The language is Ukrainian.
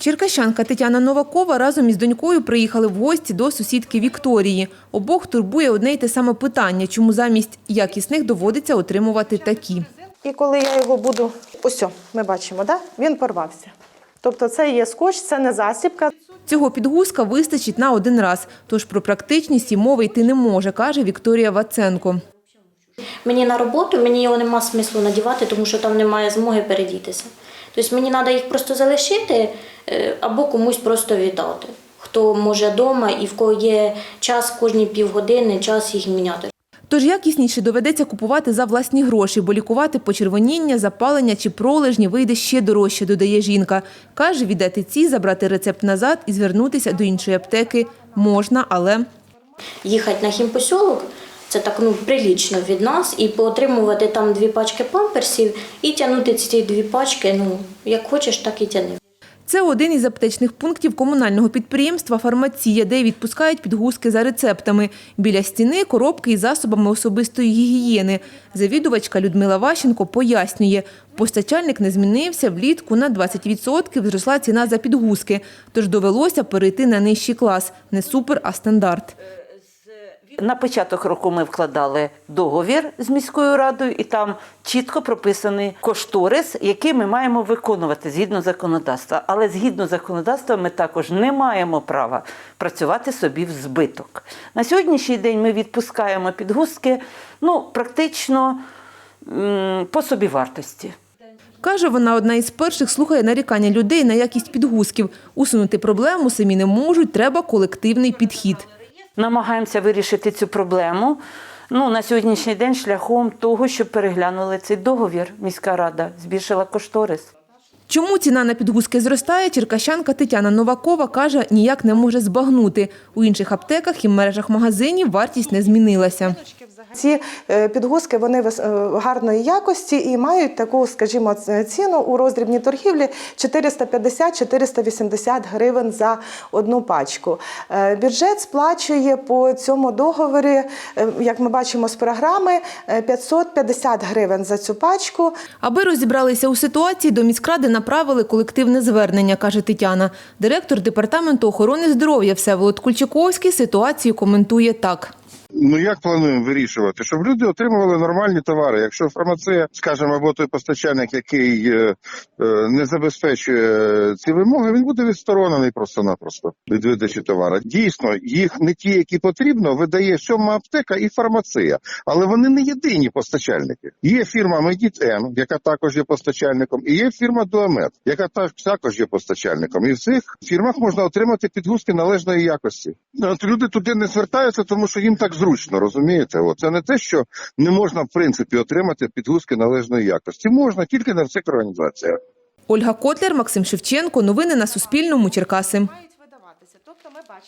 Черкащанка Тетяна Новакова разом із донькою приїхали в гості до сусідки Вікторії. Обох турбує одне й те саме питання, чому замість якісних доводиться отримувати такі. І коли я його буду, ось, ми бачимо, да? він порвався. Тобто це є скотч, це не засібка. Цього підгузка вистачить на один раз, тож про практичність і мови йти не може, каже Вікторія Ваценко. Мені на роботу, мені його нема смислу надівати, тому що там немає змоги передітися. Тобто мені треба їх просто залишити е, або комусь просто віддати. Хто може вдома і в кого є час кожні півгодини, час їх міняти. Тож якісніше доведеться купувати за власні гроші, бо лікувати почервоніння, запалення чи пролежні вийде ще дорожче, додає жінка. Каже, віддати ці, забрати рецепт назад і звернутися до іншої аптеки можна, але Їхати на хімпосьолок це так ну прилічно від нас, і поотримувати там дві пачки памперсів і тягнути ці дві пачки. Ну як хочеш, так і тяни. Це один із аптечних пунктів комунального підприємства «Фармація», де відпускають підгузки за рецептами. Біля стіни коробки із засобами особистої гігієни. Завідувачка Людмила Ващенко пояснює, постачальник не змінився, влітку на 20% зросла ціна за підгузки. Тож довелося перейти на нижчий клас. Не супер, а стандарт. На початок року ми вкладали договір з міською радою, і там чітко прописаний кошторис, який ми маємо виконувати згідно законодавства. Але згідно законодавства, ми також не маємо права працювати собі в збиток. На сьогоднішній день ми відпускаємо підгузки ну, практично по собівартості. Каже, вона одна із перших слухає нарікання людей на якість підгузків. Усунути проблему самі не можуть, треба колективний підхід. Намагаємося вирішити цю проблему. Ну, на сьогоднішній день шляхом того, щоб переглянули цей договір. Міська рада збільшила кошторис. Чому ціна на підгузки зростає, черкащанка Тетяна Новакова каже, ніяк не може збагнути. У інших аптеках і мережах магазинів вартість не змінилася. Ці е, підгузки вони е, гарної якості і мають таку, скажімо, ціну у роздрібній торгівлі 450-480 гривень за одну пачку. Е, Бюджет сплачує по цьому договорі, як ми бачимо з програми, е, 550 гривень за цю пачку. Аби розібралися у ситуації, до міськради направили колективне звернення, каже Тетяна. Директор департаменту охорони здоров'я Всеволод Кульчаковський ситуацію коментує так. Ну як плануємо вирішувати, щоб люди отримували нормальні товари. Якщо фармація, скажімо, або той постачальник, який е, е, не забезпечує ці вимоги, він буде відсторонений просто-напросто від видачі товару. Дійсно, їх не ті, які потрібно, видає сьома аптека і фармація, але вони не єдині постачальники. Є фірма Медіт М, яка також є постачальником, і є фірма Дуамет, яка так- також є постачальником. І в цих фірмах можна отримати підгузки належної якості. От люди туди не звертаються, тому що їм так зручно, розумієте? О, це не те, що не можна в принципі отримати підгузки належної якості. Можна тільки на всіх організаціях. Ольга Котлер, Максим Шевченко. Новини на Суспільному. Черкаси.